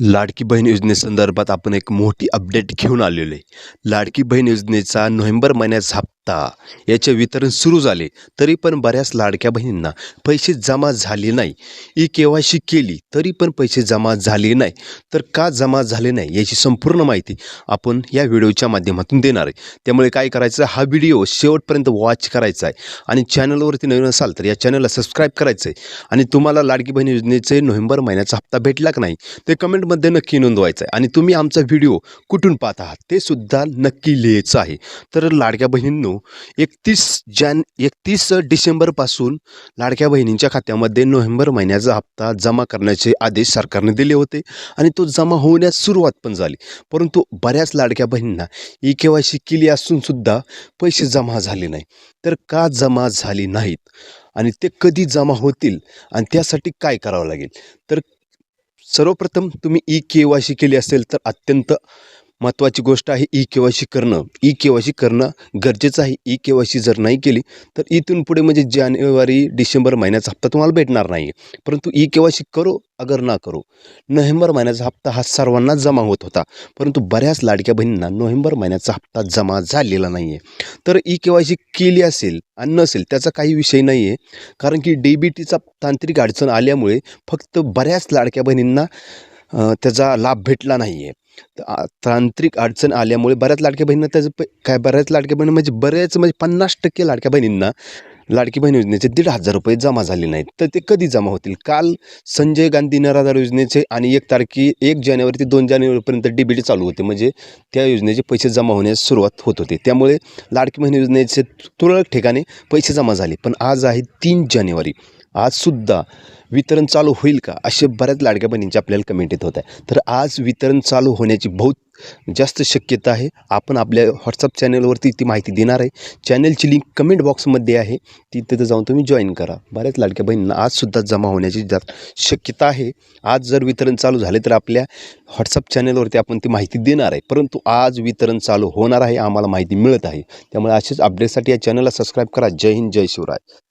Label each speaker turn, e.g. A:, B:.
A: लाडकी बहीण योजनेसंदर्भात आपण एक मोठी अपडेट घेऊन आलेलो आहे. लाडकी बहीण योजनेचा नोव्हेंबर महिन्याचा आत्ता याचे वितरण सुरू झाले. तरी पण बऱ्याच लाडक्या बहिणींना पैसे जमा झाले नाही. ई के वाय सी केली तरी पण पैसे जमा झाले नाही. तर का जमा झाले नाही याची संपूर्ण माहिती आपण या व्हिडिओच्या माध्यमातून देणार आहे. त्यामुळे काय करायचं हा व्हिडिओ शेवटपर्यंत वॉच करायचा आहे. आणि चॅनलवरती नवीन असाल तर या चॅनलला सबस्क्राईब करायचं आहे आणि तुम्हाला लाडकी बहीण योजनेचे नोव्हेंबर महिन्याचा हप्ता भेटला का नाही ते कमेंटमध्ये नक्की नोंदवायचं आहे. आणि तुम्ही आमचा व्हिडिओ कुठून पाहत आहात ते सुद्धा नक्की लिहायचं आहे. तर लाडक्या बहिणींनो एकतीस जॅन एकतीस डिसेंबरपासून लाडक्या बहिणींच्या खात्यामध्ये नोव्हेंबर महिन्याचा हप्ता जमा करण्याचे आदेश सरकारने दिले होते आणि तो जमा होण्यास सुरुवात पण झाली. परंतु बऱ्याच लाडक्या बहिणींना ई के वाय सी केली असूनसुद्धा पैसे जमा झाले नाही. तर का जमा झाली नाहीत? आणि ते कधी जमा होतील? आणि त्यासाठी काय करावं लागेल? तर सर्वप्रथम तुम्ही ई के वाय सी केली असेल तर अत्यंत महत्त्वाची गोष्ट आहे ई के वाय सी करणं. ई के वाय सी करणं गरजेचं आहे. ई के वाय सी जर नाही केली तर इथून पुढे म्हणजे जानेवारी डिसेंबर महिन्याचा हप्ता तुम्हाला भेटणार नाही आहे परंतु ई के वाय सी करो अगर ना करो. नोव्हेंबर महिन्याचा हप्ता हा सर्वांना जमा होत होता. परंतु बऱ्याच लाडक्या बहिणींना नोव्हेंबर महिन्याचा हप्ता जमा झालेला नाही आहे तर ई के वाय सी केली असेल आणि नसेल त्याचा काही विषय नाही आहे कारण की डी बी टीचा तांत्रिक अडचण आल्यामुळे फक्त बऱ्याच लाडक्या बहिणींना त्याचा लाभ भेटला नाही आहे तांत्रिक अडचण आल्यामुळे बऱ्याच लाडक्या बहिणींना त्याचं प काय बऱ्याच लाडक्या बहिणी म्हणजे बरेच म्हणजे पन्नास टक्के लाडक्या बहिणींना लाडकी बहीण योजनेचे दीड हजार रुपये जमा झाले नाहीत. तर ते कधी जमा होतील? काल संजय गांधी निराधार योजनेचे आणि एक तारखे एक जानेवारी ते दोन जानेवारीपर्यंत डी बी टी चालू होते. म्हणजे त्या योजनेचे पैसे जमा होण्यास सुरुवात होत होते. त्यामुळे लाडकी बहीण योजनेचे तुरळक ठिकाणी पैसे जमा झाले. पण आज आहे तीन जानेवारी. आजसुद्धा वितरण चालू होईल का? असे बऱ्याच लाडक्या बहिणींचे आपल्याला कमेंट येत होत आहे तर आज वितरण चालू होण्याची बहुत जास्त शक्यता आहे. आपण आपल्या व्हॉट्सअप चॅनलवरती ती माहिती देणार आहे. चॅनलची लिंक कमेंट बॉक्समध्ये आहे. ती तिथं जाऊन तुम्ही जॉईन करा. बऱ्याच लाडक्या बहिणींना आजसुद्धा जमा होण्याची जास्त शक्यता आहे. आज जर वितरण चालू झाले तर आपल्या व्हॉट्सअप चॅनलवरती आपण ती माहिती देणार आहे. परंतु आज वितरण चालू होणार आहे. आम्हाला माहिती मिळत आहे. त्यामुळे असेच अपडेटसाठी या चॅनलला सबस्क्राईब करा. जय हिंद जय शिवराय.